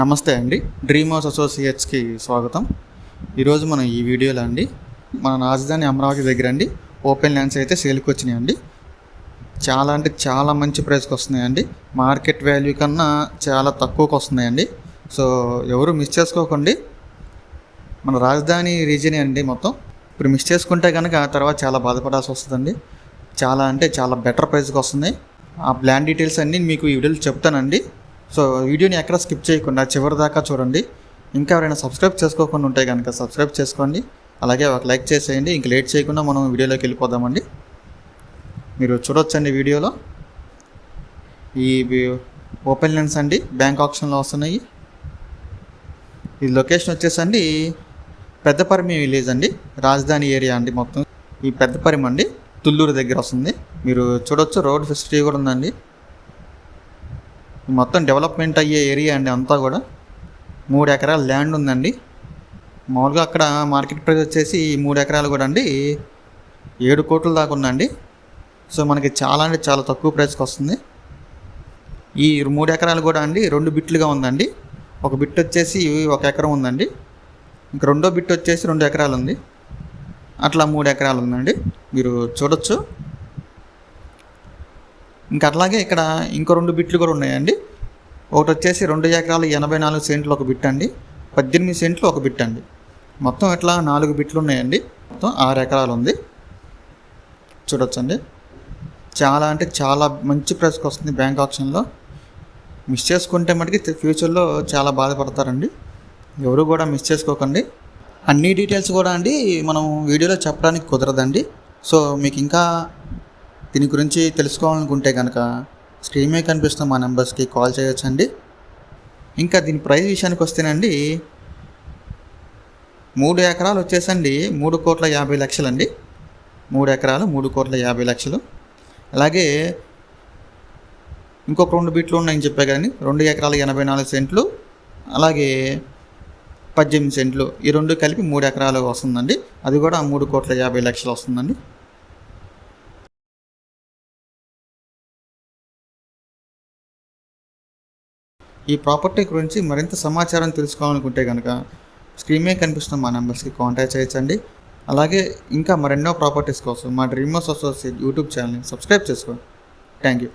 నమస్తే అండి. Dream house అసోసియేట్స్కి స్వాగతం. ఈరోజు మనం ఈ వీడియోలో అండి మన రాజధాని అమరావతి దగ్గర అండి ఓపెన్ ల్యాండ్స్ అయితే సేల్కి వచ్చినాయండి. చాలా అంటే చాలా మంచి ప్రైస్కి వస్తున్నాయండి. మార్కెట్ వాల్యూ కన్నా చాలా తక్కువకి వస్తున్నాయండి. సో ఎవరు మిస్ చేసుకోకండి. మన రాజధాని రీజనే అండి మొత్తం. ఇప్పుడు మిస్ చేసుకుంటే కనుక ఆ తర్వాత చాలా బాధపడాల్సి వస్తుందండి. చాలా అంటే చాలా బెటర్ ప్రైస్కి వస్తుంది ఆ ప్లాన్ డీటెయిల్స్ అన్నీ మీకు ఈ వీడియోలో చెప్తానండి. సో వీడియోని ఎక్కడ స్కిప్ చేయకుండా చివరి దాకా చూడండి. ఇంకా ఎవరైనా సబ్స్క్రైబ్ చేసుకోకుండా ఉంటే కనుక సబ్స్క్రైబ్ చేసుకోండి. అలాగే ఒక లైక్ చేసేయండి. ఇంక లేట్ చేయకుండా మనం వీడియోలోకి వెళ్ళిపోదామండి. మీరు చూడొచ్చండి వీడియోలో. ఈ ఓపెన్ లెన్స్ అండి. బ్యాంక్ ఆప్షన్లో వస్తున్నాయి. ఈ లొకేషన్ వచ్చేసండి పెద్దపరిమి విలేజ్ అండి. రాజధాని ఏరియా అండి మొత్తం. ఈ పెద్దపరిమి అండి. తుళ్ళూరు దగ్గర వస్తుంది. మీరు చూడొచ్చు. రోడ్ ఫెసిలిటీ కూడా ఉందండి. మొత్తం డెవలప్మెంట్ అయ్యే ఏరియా అండి అంతా కూడా. మూడు ఎకరాల ల్యాండ్ ఉందండి. మామూలుగా అక్కడ మార్కెట్ ప్రైస్ వచ్చేసి మూడు ఎకరాలు కూడా అండి. ఏడు కోట్ల దాకా ఉందండి. సో మనకి చాలా అంటే చాలా తక్కువ ప్రైస్కి వస్తుంది. ఈ మూడు ఎకరాలు కూడా అండి రెండు బిట్లుగా ఉందండి. ఒక బిట్ వచ్చేసి ఒక ఎకరం ఉందండి. ఇంక రెండో బిట్ వచ్చేసి రెండు ఎకరాలు ఉంది. అట్లా మూడు ఎకరాలు ఉందండి. మీరు చూడొచ్చు. ఇంకా అట్లాగే ఇక్కడ ఇంకో రెండు బిట్లు కూడా ఉన్నాయండి. ఒకటి వచ్చేసి రెండు ఎకరాలు ఎనభై నాలుగు సెంట్లు ఒక బిట్ అండి. పద్దెనిమిది సెంట్లు ఒక బిట్ అండి. మొత్తం ఇట్లా నాలుగు బిట్లు ఉన్నాయండి. మొత్తం ఆరు ఎకరాలు ఉంది. చూడొచ్చండి. చాలా అంటే చాలా మంచి ప్రైస్కి వస్తుంది బ్యాంక్ ఆప్షన్లో. మిస్ చేసుకుంటే మటుకి ఫ్యూచర్లో చాలా బాధపడతారండి. ఎవరు కూడా మిస్ చేసుకోకండి. అన్ని డీటెయిల్స్ కూడా అండి మనం వీడియోలో చెప్పడానికి కుదరదండి. సో మీకు ఇంకా దీని గురించి తెలుసుకోవాలనుకుంటే కనుక స్క్రీన్ మీద కనిపిస్తున్న మా నెంబర్స్కి కాల్ చేయొచ్చండి. ఇంకా దీని ప్రైస్ విషయానికి వస్తేనండి మూడు ఎకరాలు వచ్చేసండి మూడు కోట్ల యాభై లక్షలండి. మూడు ఎకరాలు మూడు కోట్ల యాభై లక్షలు. అలాగే ఇంకొక రెండు బిట్లు ఉన్నాయని చెప్పా కానీ రెండు ఎకరాలు ఎనభై నాలుగు సెంట్లు అలాగే పద్దెనిమిది సెంట్లు ఈ రెండు కలిపి మూడు ఎకరాలు వస్తుందండి. అది కూడా మూడు కోట్ల యాభై లక్షలు వస్తుందండి. ఈ ప్రాపర్టీ గురించి మరింత సమాచారం తెలుసుకోవాలనుకుంటే కనుక స్క్రీన్ మీద కనిపిస్తున్న మా నెంబర్స్కి కాంటాక్ట్ చేయొచ్చండి. అలాగే ఇంకా మరెన్నో ప్రాపర్టీస్ కోసం మా డ్రీమర్స్ అసోసియేట్ యూట్యూబ్ ఛానల్ని సబ్స్క్రైబ్ చేసుకోండి. Thank you